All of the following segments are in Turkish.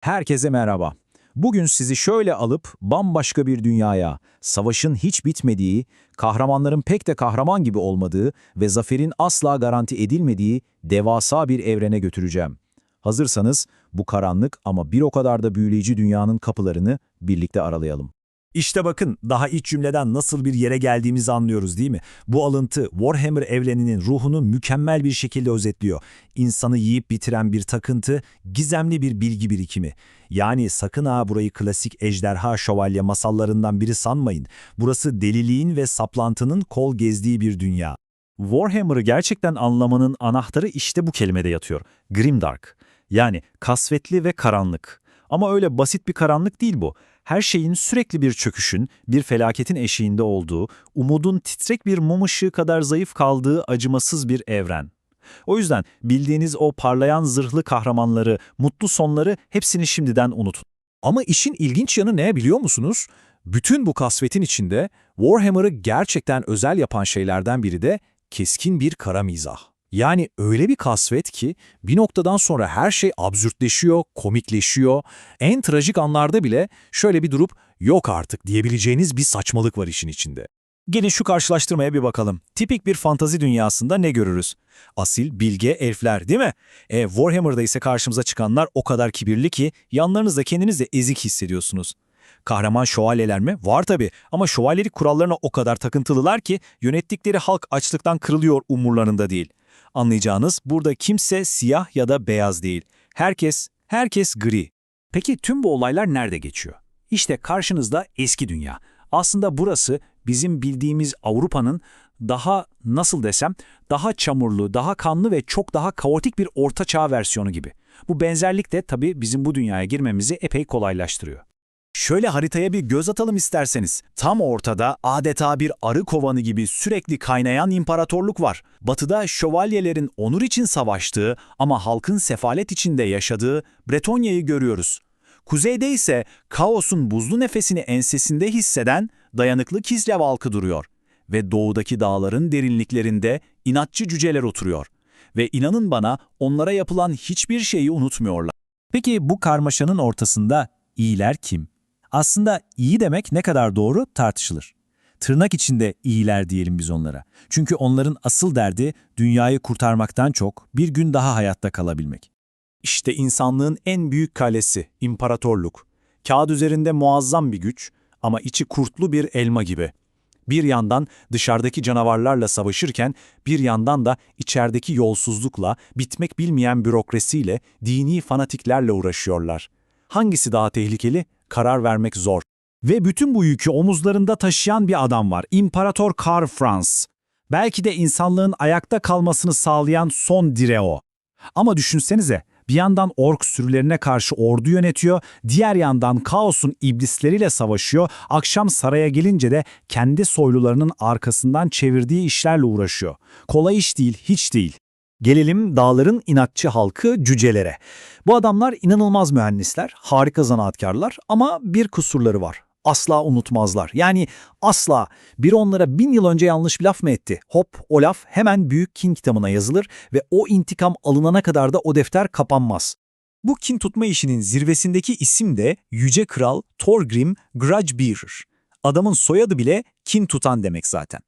Herkese merhaba. Bugün sizi şöyle alıp bambaşka bir dünyaya, savaşın hiç bitmediği, kahramanların pek de kahraman gibi olmadığı ve zaferin asla garanti edilmediği devasa bir evrene götüreceğim. Hazırsanız bu karanlık ama bir o kadar da büyüleyici dünyanın kapılarını birlikte aralayalım. İşte bakın daha iç cümleden nasıl bir yere geldiğimizi anlıyoruz değil mi? Bu alıntı Warhammer evreninin ruhunu mükemmel bir şekilde özetliyor. İnsanı yiyip bitiren bir takıntı, gizemli bir bilgi birikimi. Yani sakın ha burayı klasik ejderha şövalye masallarından biri sanmayın. Burası deliliğin ve saplantının kol gezdiği bir dünya. Warhammer'ı gerçekten anlamanın anahtarı işte bu kelimede yatıyor. Grimdark. Yani kasvetli ve karanlık. Ama öyle basit bir karanlık değil bu. Her şeyin sürekli bir çöküşün, bir felaketin eşiğinde olduğu, umudun titrek bir mum ışığı kadar zayıf kaldığı acımasız bir evren. O yüzden bildiğiniz o parlayan zırhlı kahramanları, mutlu sonları hepsini şimdiden unutun. Ama işin ilginç yanı ne biliyor musunuz? Bütün bu kasvetin içinde Warhammer'ı gerçekten özel yapan şeylerden biri de keskin bir kara mizah. Yani öyle bir kasvet ki bir noktadan sonra her şey absürtleşiyor, komikleşiyor. En trajik anlarda bile şöyle bir durup yok artık diyebileceğiniz bir saçmalık var işin içinde. Gelin şu karşılaştırmaya bir bakalım. Tipik bir fantazi dünyasında ne görürüz? Asil, bilge elfler değil mi? E, Warhammer'da ise karşımıza çıkanlar o kadar kibirli ki yanlarınızda kendinizi ezik hissediyorsunuz. Kahraman şövalyeler mi? Var tabii ama şövalyelik kurallarına o kadar takıntılılar ki yönettikleri halk açlıktan kırılıyor umurlarında değil. Anlayacağınız burada kimse siyah ya da beyaz değil. Herkes, herkes gri. Peki tüm bu olaylar nerede geçiyor? İşte karşınızda eski dünya. Aslında burası bizim bildiğimiz Avrupa'nın daha nasıl desem daha çamurlu, daha kanlı ve çok daha kaotik bir orta çağ versiyonu gibi. Bu benzerlik de tabii bizim bu dünyaya girmemizi epey kolaylaştırıyor. Şöyle haritaya bir göz atalım isterseniz. Tam ortada adeta bir arı kovanı gibi sürekli kaynayan imparatorluk var. Batıda şövalyelerin onur için savaştığı ama halkın sefalet içinde yaşadığı Bretonya'yı görüyoruz. Kuzeyde ise kaosun buzlu nefesini ensesinde hisseden dayanıklı Kislev halkı duruyor. Ve doğudaki dağların derinliklerinde inatçı cüceler oturuyor. Ve inanın bana onlara yapılan hiçbir şeyi unutmuyorlar. Peki bu karmaşanın ortasında iyiler kim? Aslında iyi demek ne kadar doğru tartışılır. Tırnak içinde iyiler diyelim biz onlara. Çünkü onların asıl derdi dünyayı kurtarmaktan çok bir gün daha hayatta kalabilmek. İşte insanlığın en büyük kalesi, imparatorluk. Kağıt üzerinde muazzam bir güç ama içi kurtlu bir elma gibi. Bir yandan dışarıdaki canavarlarla savaşırken bir yandan da içerideki yolsuzlukla, bitmek bilmeyen bürokrasiyle, dini fanatiklerle uğraşıyorlar. Hangisi daha tehlikeli? Karar vermek zor. Ve bütün bu yükü omuzlarında taşıyan bir adam var. İmparator Karl Franz. Belki de insanlığın ayakta kalmasını sağlayan son direo. Ama düşünsenize, bir yandan ork sürülerine karşı ordu yönetiyor, diğer yandan kaosun iblisleriyle savaşıyor, akşam saraya gelince de kendi soylularının arkasından çevirdiği işlerle uğraşıyor. Kolay iş değil, hiç değil. Gelelim dağların inatçı halkı cücelere. Bu adamlar inanılmaz mühendisler, harika zanaatkarlar ama bir kusurları var. Asla unutmazlar. Yani asla. Bir onlara bin yıl önce yanlış bir laf mı etti? Hop o laf hemen Büyük Kin kitabına yazılır ve o intikam alınana kadar da o defter kapanmaz. Bu kin tutma işinin zirvesindeki isim de Yüce Kral Thorgrim Grudgebearer. Adamın soyadı bile kin tutan demek zaten.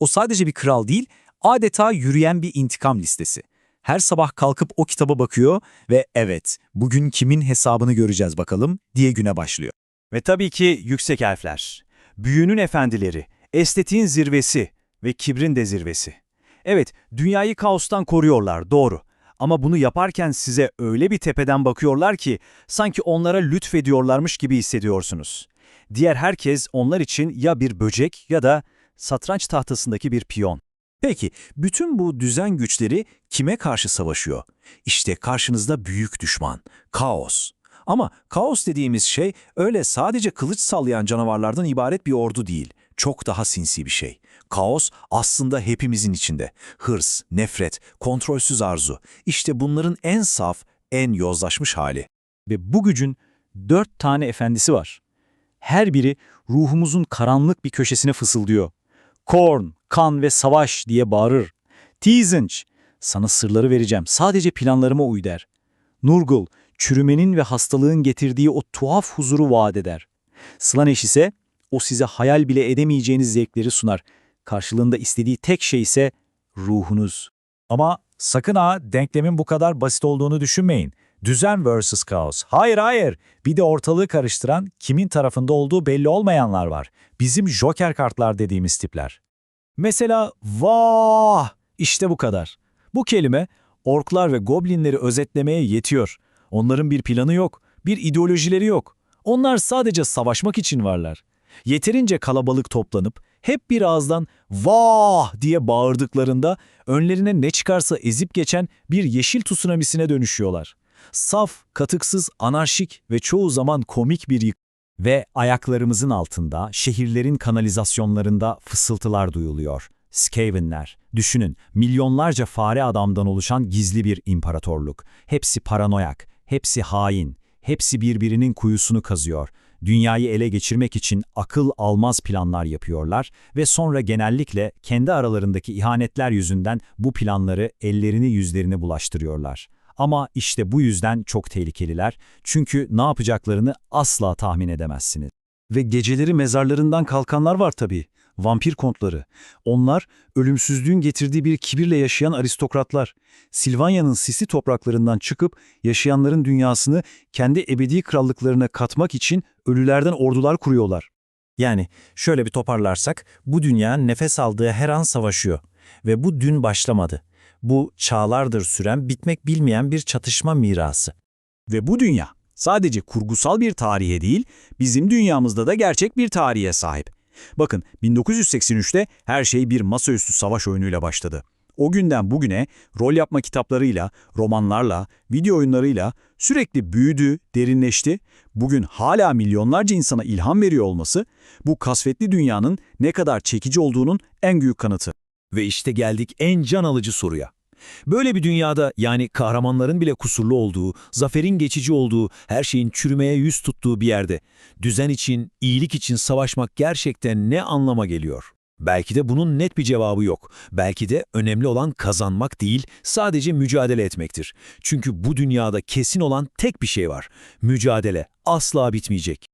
O sadece bir kral değil, adeta yürüyen bir intikam listesi. Her sabah kalkıp o kitaba bakıyor ve evet, bugün kimin hesabını göreceğiz bakalım diye güne başlıyor. Ve tabii ki yüksek elfler. Büyünün efendileri, estetiğin zirvesi ve kibrin de zirvesi. Evet, dünyayı kaostan koruyorlar, doğru. Ama bunu yaparken size öyle bir tepeden bakıyorlar ki sanki onlara lütfediyorlarmış gibi hissediyorsunuz. Diğer herkes onlar için ya bir böcek ya da satranç tahtasındaki bir piyon. Peki, bütün bu düzen güçleri kime karşı savaşıyor? İşte karşınızda büyük düşman, kaos. Ama kaos dediğimiz şey öyle sadece kılıç sallayan canavarlardan ibaret bir ordu değil. Çok daha sinsi bir şey. Kaos aslında hepimizin içinde. Hırs, nefret, kontrolsüz arzu. İşte bunların en saf, en yozlaşmış hali. Ve bu gücün dört tane efendisi var. Her biri ruhumuzun karanlık bir köşesine fısıldıyor. Korn, kan ve savaş diye bağırır. Tizenç, sana sırları vereceğim, sadece planlarıma uy der. Nurgul, çürümenin ve hastalığın getirdiği o tuhaf huzuru vaat eder. Slanesh ise o size hayal bile edemeyeceğiniz zevkleri sunar. Karşılığında istediği tek şey ise ruhunuz. Ama sakın ha denklemin bu kadar basit olduğunu düşünmeyin. Düzen versus kaos. Hayır hayır. Bir de ortalığı karıştıran, kimin tarafında olduğu belli olmayanlar var. Bizim joker kartlar dediğimiz tipler. Mesela vah işte bu kadar. Bu kelime orklar ve goblinleri özetlemeye yetiyor. Onların bir planı yok, bir ideolojileri yok. Onlar sadece savaşmak için varlar. Yeterince kalabalık toplanıp hep bir ağızdan vah diye bağırdıklarında önlerine ne çıkarsa ezip geçen bir yeşil tsunamisine dönüşüyorlar. Saf, katıksız, anarşik ve çoğu zaman komik bir yık. Ve ayaklarımızın altında, şehirlerin kanalizasyonlarında fısıltılar duyuluyor. Skavenler. Düşünün, milyonlarca fare adamdan oluşan gizli bir imparatorluk. Hepsi paranoyak, hepsi hain, hepsi birbirinin kuyusunu kazıyor. Dünyayı ele geçirmek için akıl almaz planlar yapıyorlar ve sonra genellikle kendi aralarındaki ihanetler yüzünden bu planları ellerini yüzlerini bulaştırıyorlar. Ama işte bu yüzden çok tehlikeliler çünkü ne yapacaklarını asla tahmin edemezsiniz. Ve geceleri mezarlarından kalkanlar var tabii. Vampir kontları. Onlar ölümsüzlüğün getirdiği bir kibirle yaşayan aristokratlar. Silvanya'nın sisli topraklarından çıkıp yaşayanların dünyasını kendi ebedi krallıklarına katmak için ölülerden ordular kuruyorlar. Yani şöyle bir toparlarsak bu dünya nefes aldığı her an savaşıyor ve bu dün başlamadı. Bu çağlardır süren bitmek bilmeyen bir çatışma mirası. Ve bu dünya sadece kurgusal bir tarihe değil, bizim dünyamızda da gerçek bir tarihe sahip. Bakın 1983'te her şey bir masaüstü savaş oyunuyla başladı. O günden bugüne rol yapma kitaplarıyla, romanlarla, video oyunlarıyla sürekli büyüdü, derinleşti. Bugün hala milyonlarca insana ilham veriyor olması bu kasvetli dünyanın ne kadar çekici olduğunun en büyük kanıtı. Ve işte geldik en can alıcı soruya. Böyle bir dünyada yani kahramanların bile kusurlu olduğu, zaferin geçici olduğu, her şeyin çürümeye yüz tuttuğu bir yerde düzen için, iyilik için savaşmak gerçekten ne anlama geliyor? Belki de bunun net bir cevabı yok. Belki de önemli olan kazanmak değil, sadece mücadele etmektir. Çünkü bu dünyada kesin olan tek bir şey var. Mücadele asla bitmeyecek.